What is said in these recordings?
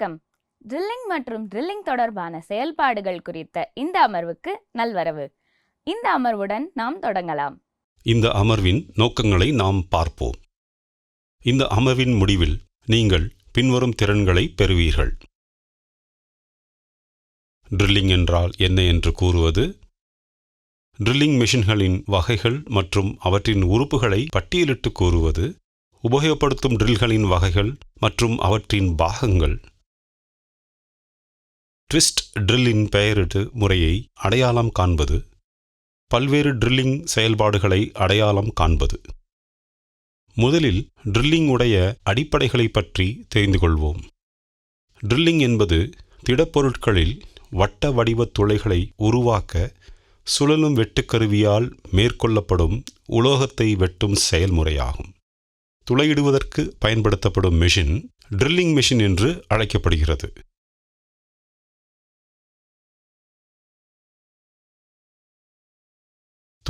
வணக்கம். ட்ரில்லிங் மற்றும் ட்ரில்லிங் தொடர்பான செயல்பாடுகள் குறித்த இந்த அமர்வுக்கு நல்வரவு. இந்த அமர்வுடன் நாம் தொடங்கலாம். இந்த அமர்வின் நோக்கங்களை நாம் பார்ப்போம். இந்த அமர்வின் முடிவில் நீங்கள் பின்வரும் திறன்களை பெறுவீர்கள். ட்ரில்லிங் என்றால் என்ன என்று கூறுவது? ட்ரில்லிங் மிஷின்களின் வகைகள் மற்றும் அவற்றின் உறுப்புகளை பட்டியலிட்டு கூறுவது? உபயோகப்படுத்தும் ட்ரில்களின் வகைகள் மற்றும் அவற்றின் பாகங்கள்? ட்விஸ்ட் ட்ரில்லின் பெயரிட்டு முறையை அடையாளம் காண்பது. பல்வேறு ட்ரில்லிங் செயல்பாடுகளை அடையாளம் காண்பது. முதலில் ட்ரில்லிங் உடைய அடிப்படைகளை பற்றி தெரிந்து கொள்வோம். ட்ரில்லிங் என்பது திடப்பொருட்களில் வட்ட வடிவ துளைகளை உருவாக்க சுழலும் வெட்டுக்கருவியால் மேற்கொள்ளப்படும் உலோகத்தை வெட்டும் செயல்முறையாகும். துளையிடுவதற்கு பயன்படுத்தப்படும் மெஷின் ட்ரில்லிங் மெஷின் என்று அழைக்கப்படுகிறது.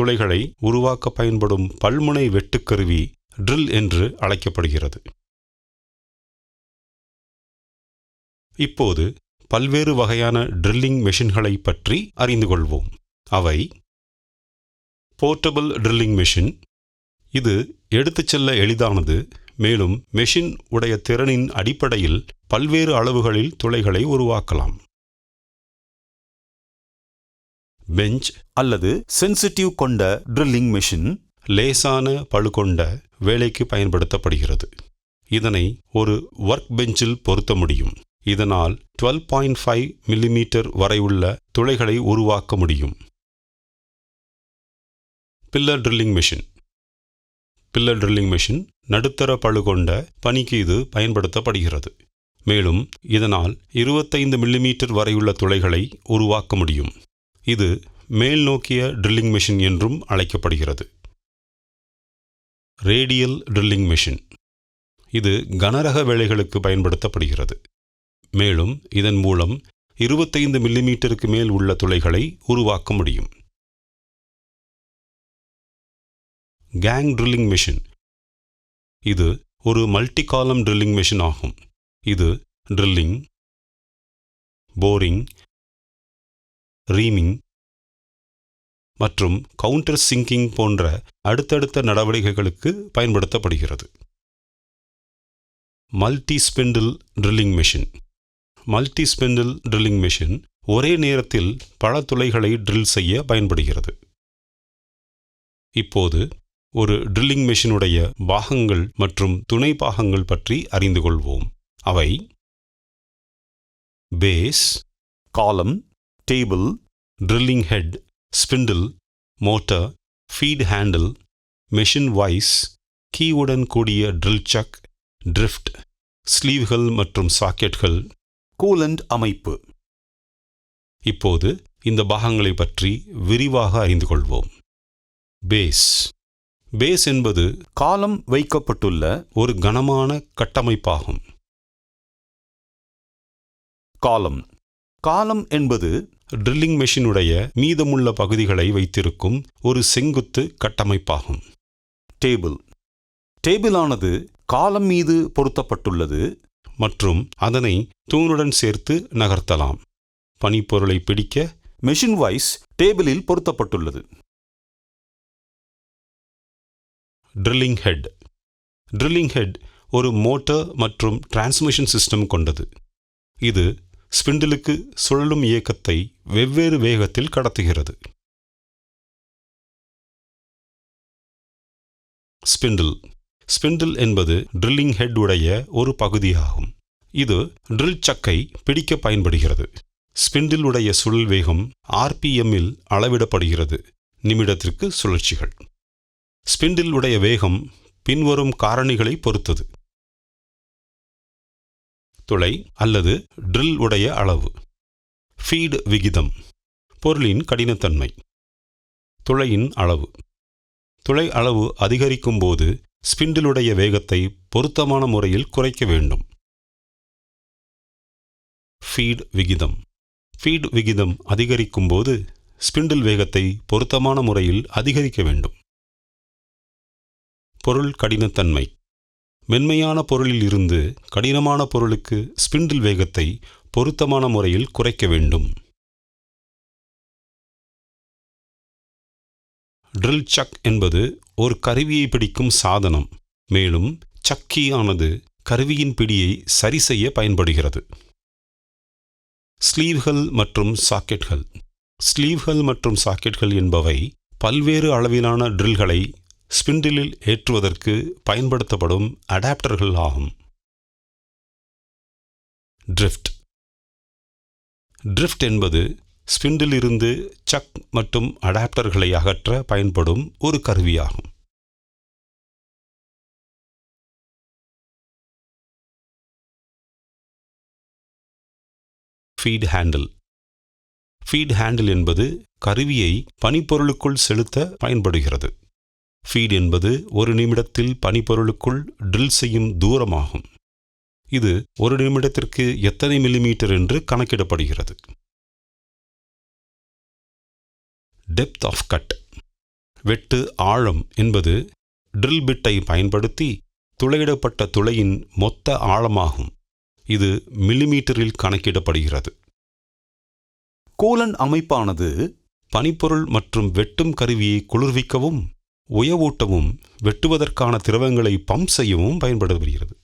துளைகளை உருவாக்க பயன்படும் பல்முனை வெட்டுக்கருவி ட்ரில் என்று அழைக்கப்படுகிறது. இப்போது பல்வேறு வகையான ட்ரில்லிங் மெஷின்களை பற்றி அறிந்து கொள்வோம். அவை போர்ட்டபிள் ட்ரில்லிங் மெஷின். இது எடுத்துச் செல்ல எளிதானது மேலும் மெஷின் உடைய திறனின் அடிப்படையில் பல்வேறு அளவுகளில் துளைகளை உருவாக்கலாம். பெஞ்ச் அல்லது சென்சிட்டிவ் கொண்ட ட்ரில்லிங் மெஷின் லேசான பழு கொண்ட வேலைக்கு பயன்படுத்தப்படுகிறது. இதனை ஒரு ஒர்க் பெஞ்சில் பொருத்த முடியும். இதனால் டுவெல் பாயிண்ட் ஃபைவ் மில்லிமீட்டர் வரை உள்ள துளைகளை உருவாக்க முடியும். Pillar drilling machine pillar drilling machine நடுத்தர பழு கொண்ட பணிக்கு இது பயன்படுத்தப்படுகிறது. மேலும் இதனால் இருபத்தைந்து மில்லிமீட்டர் வரையுள்ள துளைகளை உருவாக்க முடியும். இது மேல் நோக்கிய ட்ரில்லிங் மெஷின் என்றும் அழைக்கப்படுகிறது. ரேடியல் ட்ரில்லிங் மெஷின் இது கனரக வேலைகளுக்கு பயன்படுத்தப்படுகிறது. மேலும் இதன் மூலம் இருபத்தைந்து மில்லிமீட்டருக்கு மேல் உள்ள துளைகளை உருவாக்க முடியும். கேங் ட்ரில்லிங் மெஷின் இது ஒரு மல்டி காலம் ட்ரில்லிங் மெஷின் ஆகும். இது ட்ரில்லிங் போரிங் ரீமிங் மற்றும் கவுண்டர் சிங்கிங் போன்ற அடுத்தடுத்த நடவடிக்கைகளுக்கு பயன்படுத்தப்படுகிறது. Multi spindle drilling machine. Multi spindle drilling machine ஒரே நேரத்தில் பல துளைகளை ட்ரில் செய்ய பயன்படுகிறது. இப்போது ஒரு ட்ரில்லிங் மெஷினுடைய பாகங்கள் மற்றும் துணை பாகங்கள் பற்றி அறிந்து கொள்வோம். அவை base column table drilling head spindle motor feed handle machine vice கீவுடன் கூடிய ட்ரில் சக் ட்ரிஃப்ட் ஸ்லீவ்கள் மற்றும் சாக்கெட்கள் கூலண்ட் அமைப்பு. இப்போது இந்த பாகங்களை பற்றி விரிவாக அறிந்து கொள்வோம். பேஸ் பேஸ் என்பது காலம் வைக்கப்பட்டுள்ள ஒரு கனமான கட்டமைப்பாகும். காலம். காலம் என்பது ட்ரில்லிங் மெஷினுடைய மீதமுள்ள பகுதிகளை வைத்திருக்கும் ஒரு செங்குத்து கட்டமைப்பாகும். டேபிள் டேபிளானது காலம் மீது பொருத்தப்பட்டுள்ளது மற்றும் அதனை தூணுடன் சேர்த்து நகர்த்தலாம். பனிப்பொருளை பிடிக்க மெஷின் வைஸ் டேபிளில் பொருத்தப்பட்டுள்ளது. ட்ரில்லிங் ஹெட் ட்ரில்லிங் ஹெட் ஒரு மோட்டார் மற்றும் டிரான்ஸ்மிஷன் சிஸ்டம் கொண்டது. இது ஸ்பிண்டிலுக்கு சுழலும் இயக்கத்தை வெவ்வேறு வேகத்தில் கடத்துகிறது. ஸ்பிண்டில். ஸ்பிண்டில் என்பது ட்ரில்லிங் ஹெட் உடைய ஒரு பகுதியாகும். இது ட்ரில் சக்கை பிடிக்க பயன்படுகிறது. ஸ்பிண்டில் உடைய சுழல் வேகம் ஆர்பிஎம்மில் அளவிடப்படுகிறது. நிமிடத்திற்கு சுழற்சிகள். ஸ்பிண்டில் உடைய வேகம் பின்வரும் காரணிகளை பொறுத்தது. துளை அல்லது ட்ரில் உடைய அளவு. ஃபீடு விகிதம். பொருளின் கடினத்தன்மை. துளையின் அளவு. துளை அளவு அதிகரிக்கும் போது ஸ்பிண்டிலுடைய வேகத்தை பொருத்தமான முறையில் குறைக்க வேண்டும். ஃபீட் விகிதம். ஃபீட் விகிதம் அதிகரிக்கும் போது ஸ்பிண்டில் வேகத்தை பொருத்தமான முறையில் அதிகரிக்க வேண்டும். பொருள் கடினத்தன்மை. மென்மையான பொருளில் இருந்து கடினமான பொருளுக்கு ஸ்பிண்டில் வேகத்தை பொருத்தமான முறையில் குறைக்க வேண்டும். ட்ரில் சக் என்பது ஒரு கருவியை பிடிக்கும் சாதனம். மேலும் சக்கியானது கருவியின் பிடியை சரி செய்ய பயன்படுகிறது. ஸ்லீவ்கள் மற்றும் சாக்கெட்கள். ஸ்லீவ்கள் மற்றும் சாக்கெட்கள் என்பவை பல்வேறு அளவிலான ட்ரில்களை ஸ்பிண்டிலில் ஏற்றுவதற்கு பயன்படுத்தப்படும் அடாப்டர்கள் ஆகும். ட்ரிஃப்ட் ட்ரிஃப்ட் என்பது ஸ்பிண்டிலிருந்து சக் மற்றும் அடாப்டர்களை அகற்ற பயன்படும் ஒரு கருவியாகும். ஃபீட் ஹேண்டில் ஃபீட் ஹேண்டில் என்பது கருவியை பனிப்பொருளுக்குள் செலுத்த பயன்படுகிறது. ஃபீட் என்பது ஒரு நிமிடத்தில் பனிப்பொருளுக்குள் ட்ரில் செய்யும் தூரமாகும். இது ஒரு நிமிடத்திற்கு எத்தனை மில்லிமீட்டர் என்று கணக்கிடப்படுகிறது. டெப்த் ஆஃப் கட் வெட்டு ஆழம் என்பது ட்ரில் பிட்டை பயன்படுத்தி துளையிடப்பட்ட துளையின் மொத்த ஆழமாகும். இது மில்லிமீட்டரில் கணக்கிடப்படுகிறது. கூலன் அமைப்பானது பனிப்பொருள் மற்றும் வெட்டும் கருவியை குளிர்விக்கவும் உயவூட்டவும் வெட்டுவதற்கான திரவங்களை பம்ப் செய்யவும் பயன்படுகிறது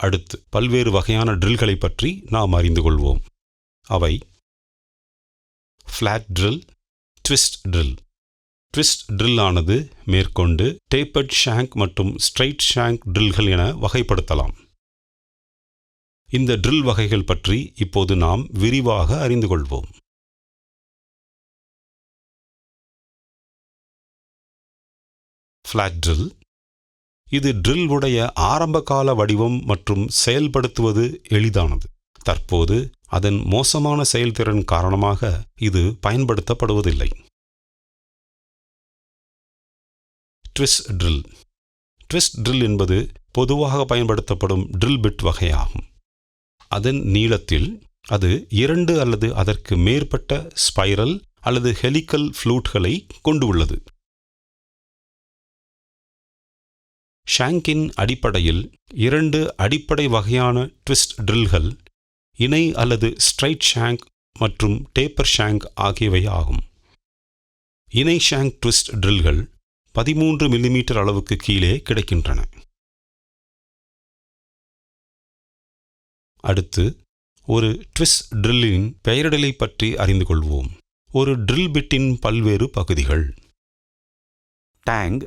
அடுத்து பல்வேறு வகையான ட்ரில்களை பற்றி நாம் அறிந்து கொள்வோம். அவை flat drill twist drill twist drill ஆனது மேற்கொண்டு டேப்பர்ட் ஷாங்க் மற்றும் ஸ்ட்ரைட் ஷாங்க் ட்ரில்கள் என வகைப்படுத்தலாம். இந்த ட்ரில் வகைகள் பற்றி இப்போது நாம் விரிவாக அறிந்து கொள்வோம். ஃப்ளாட் ட்ரில் இது ட்ரில் உடைய ஆரம்பகால வடிவம் மற்றும் செயல்படுத்துவது எளிதானது. தற்போது அதன் மோசமான செயல்திறன் காரணமாக இது பயன்படுத்தப்படுவதில்லை. ட்விஸ் ட்ரில் ட்விஸ்ட் ட்ரில் என்பது பொதுவாக பயன்படுத்தப்படும் ட்ரில் பிட் வகையாகும். அதன் நீளத்தில் அது இரண்டு அல்லது அதற்கு மேற்பட்ட ஸ்பைரல் அல்லது ஹெலிக்கல் ஃப்ளூட்களை கொண்டு உள்ளது ஷாங்கின் அடிப்படையில் இரண்டு அடிப்படை வகையான ட்விஸ்ட் ட்ரில்கள் இணை அல்லது ஸ்ட்ரைட் ஷாங்க் மற்றும் டேப்பர் ஷாங்க் ஆகியவை ஆகும். இணை ஷாங்க் ட்விஸ்ட் ட்ரில்கள் பதிமூன்று மில்லிமீட்டர் அளவுக்கு கீழே கிடைக்கின்றன. அடுத்து ஒரு ட்விஸ்ட் ட்ரில்லின் பெயரிடலை பற்றி அறிந்து கொள்வோம். ஒரு ட்ரில் பிட்டின் பல்வேறு பகுதிகள். டேங்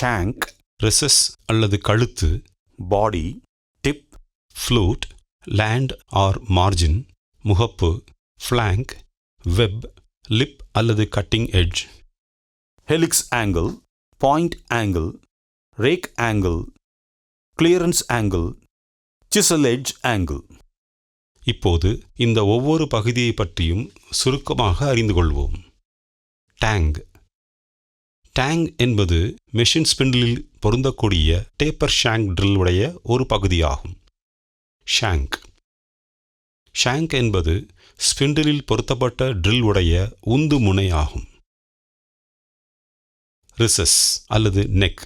ஷாங்க் ரெசஸ் அல்லது கழுத்து body tip flute land or margin முகப்பு ஃப்ளாங்க் வெப் லிப் அல்லது cutting edge helix angle point angle rake angle clearance angle chisel edge angle இப்போது இந்த ஒவ்வொரு பகுதியை பற்றியும் சுருக்கமாக அறிந்து கொள்வோம். டேங் டேங் என்பது மெஷின் ஸ்பிண்டிலில் பொருந்தக்கூடிய டேப்பர் ஷாங்க் ட்ரில் உடைய ஒரு பகுதியாகும். ஷாங்க் ஷாங்க் என்பது ஸ்பிண்டிலில் பொருத்தப்பட்ட ட்ரில் உடைய உந்து முனையாகும். ரிசஸ் அல்லது நெக்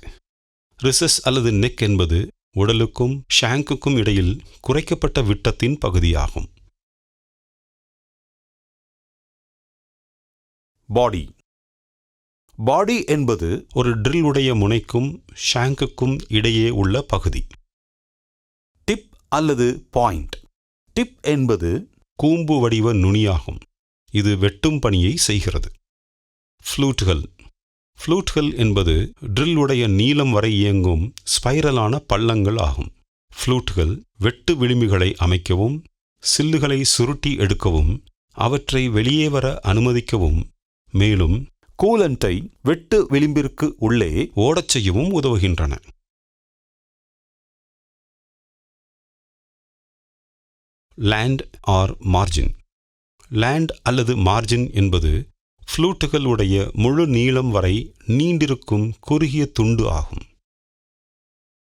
ரிசஸ் அல்லது நெக் என்பது உடலுக்கும் ஷாங்குக்கும் இடையில் குறைக்கப்பட்ட விட்டத்தின் பகுதியாகும். பாடி பாடி என்பது ஒரு ட்ரில் உடைய முனைக்கும் ஷாங்குக்கும் இடையே உள்ள பகுதி. டிப் அல்லது பாயிண்ட் டிப் என்பது கூம்பு வடிவ நுனியாகும். இது வெட்டும் பணியை செய்கிறது. ஃப்ளூட்கள் ஃப்ளூட்கள் என்பது ட்ரில் உடைய நீளம் வரை இயங்கும் ஸ்பைரலான பள்ளங்கள் ஆகும். ஃப்ளூட்கள் வெட்டு விளிம்புகளை அமைக்கவும் சில்லுகளை சுருட்டி எடுக்கவும் அவற்றை வெளியே வர அனுமதிக்கவும் மேலும் கூலண்டை வெட்டு விளிம்பிற்கு உள்ளே ஓடச் செய்யவும் உதவுகின்றன. Land or margin. லேண்ட் அல்லது மார்ஜின் என்பது ஃப்ளூட்டுகள் உடைய முழு நீளம் வரை நீண்டிருக்கும் குறுகிய துண்டு ஆகும்.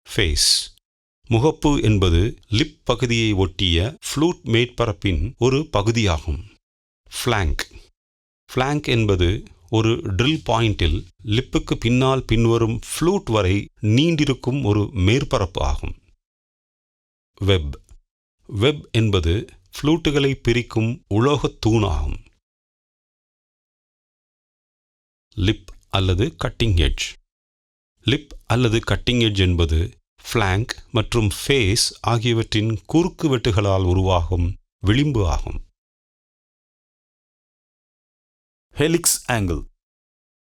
ஃபேஸ். முகப்பு என்பது லிப் பகுதியை ஒட்டிய ஃப்ளூட் மேற்பரப்பின் ஒரு பகுதியாகும். ஃப்ளாங்க். ஃப்ளாங்க் என்பது ஒரு ட்ரில் பாயிண்டில் லிப்புக்கு பின்னால் பின்வரும் ஃப்ளூட் வரை நீண்டிருக்கும் ஒரு மேற்பரப்பு ஆகும். வெப் வெப் என்பது ஃப்ளூட்டுகளை பிரிக்கும் உலோகத் தூணாகும். லிப் அல்லது கட்டிங் எட்ஜ் லிப் அல்லது கட்டிங் எட்ஜ் என்பது ஃப்ளாங்க் மற்றும் ஃபேஸ் ஆகியவற்றின் குறுக்கு வெட்டுகளால் உருவாகும் விளிம்பு ஆகும். Helix angle.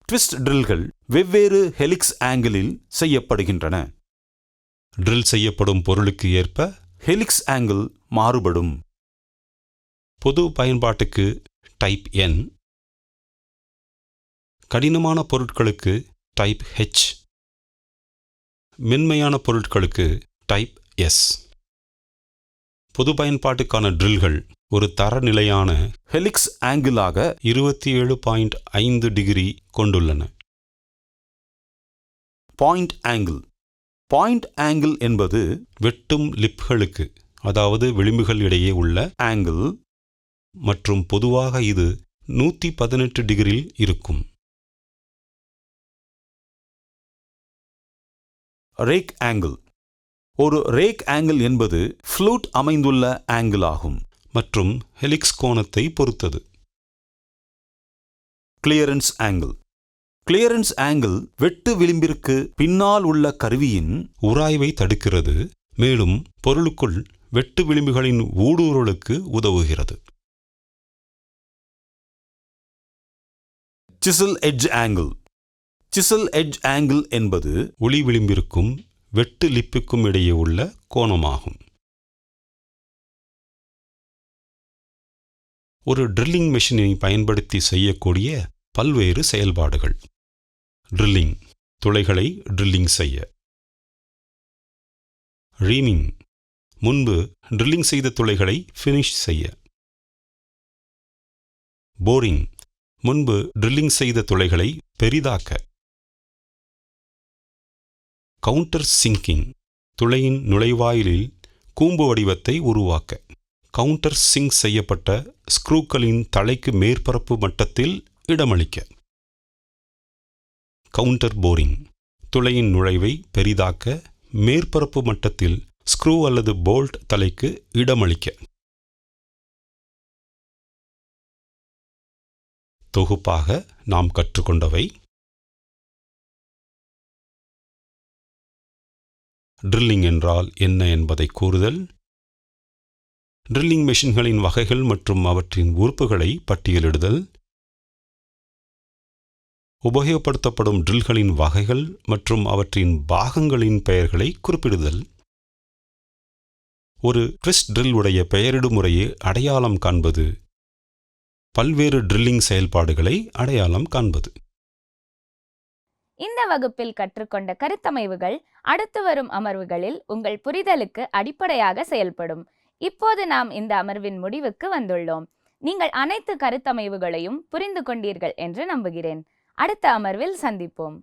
ட்விஸ்ட் ட்ரில்கள் வெவ்வேறு ஹெலிக்ஸ் ஆங்கிளில் செய்யப்படுகின்றன. ட்ரில் செய்யப்படும் பொருளுக்கு ஏற்ப ஹெலிக்ஸ் ஆங்கிள் மாறுபடும். பொது பயன்பாட்டுக்கு டைப் என் கடினமான பொருட்களுக்கு டைப் ஹெச் மென்மையான பொருட்களுக்கு டைப் எஸ் பொது பயன்பாட்டுக்கான ட்ரில்கள் ஒரு தரநிலையான ஹெலிக்ஸ் ஆங்கிளாக இருபத்தி ஏழு பாயிண்ட் ஐந்து டிகிரி கொண்டுள்ளன. பாயிண்ட் ஆங்கிள் பாயிண்ட் ஆங்கிள் என்பது வெட்டும் லிப்களுக்கு அதாவது விளிம்புகள் இடையே உள்ள ஆங்கிள் மற்றும் பொதுவாக இது நூற்றி பதினெட்டு டிகிரியில் இருக்கும். ரேக் ஆங்கிள் ஒரு ரேக் ஆங்கிள் என்பது ஃப்ளூட் அமைந்துள்ள ஆங்கிள் ஆகும். மற்றும் ஹெலிக்ஸ் கோணத்தை பொறுத்தது. கிளியரன்ஸ் ஆங்கிள் கிளியரன்ஸ் ஆங்கிள் வெட்டு விளிம்பிற்கு பின்னால் உள்ள கருவியின் உராய்வை தடுக்கிறது மேலும் பொருளுக்குள் வெட்டு விளிம்புகளின் ஊடுருவலுக்கு உதவுகிறது. Chisel edge angle chisel edge angle என்பது ஒளி விளிம்பிற்கும் வெட்டு லிப்புக்கும் இடையே உள்ள கோணமாகும். ஒரு ட்ரில்லிங் மெஷினை பயன்படுத்தி செய்யக்கூடிய பல்வேறு செயல்பாடுகள். ட்ரில்லிங் துளைகளை ட்ரில்லிங் செய்ய. ரீமிங் முன்பு ட்ரில்லிங் செய்த துளைகளை ஃபினிஷ் செய்ய. போரிங் முன்பு ட்ரில்லிங் செய்த துளைகளை பெரிதாக்க. கவுண்டர் சிங்கிங் துளையின் நுழைவாயிலில் கூம்பு வடிவத்தை உருவாக்க. கவுண்டர் சிங்க் செய்யப்பட்ட ஸ்க்ரூக்களின் தலைக்கு மேற்பரப்பு மட்டத்தில் இடமளிக்க. கவுண்டர் போரிங் துளையின் நுழைவை பெரிதாக்க மேற்பரப்பு மட்டத்தில் ஸ்க்ரூ அல்லது போல்ட் தலைக்கு இடமளிக்க. தொகுப்பாக நாம் கற்றுக்கொண்டவை. ட்ரில்லிங் என்றால் என்ன என்பதை கூறுதல். ட்ரில்லிங் மெஷின்களின் வகைகள் மற்றும் அவற்றின் உறுப்புகளை பட்டியலிடுதல். உபயோகப்படுத்தப்படும் ட்ரில்களின் வகைகள் மற்றும் அவற்றின் பாகங்களின் பெயர்களை குறிப்பிடுதல். ஒரு ட்விஸ்ட் ட்ரில் உடைய பெயரிடும் முறையை அடையாளம் காண்பது. பல்வேறு ட்ரில்லிங் செயல்பாடுகளை அடையாளம் காண்பது. இந்த வகுப்பில் கற்றுக்கொண்ட கருத்தமைவுகள் அடுத்து வரும் அமர்வுகளில் உங்கள் புரிதலுக்கு அடிப்படையாக செயல்படும். இப்போது நாம் இந்த அமர்வின் முடிவுக்கு வந்துள்ளோம். நீங்கள் அனைத்து கருத்தமைவுகளையும் புரிந்து கொண்டீர்கள் என்று நம்புகிறேன். அடுத்த அமர்வில் சந்திப்போம்.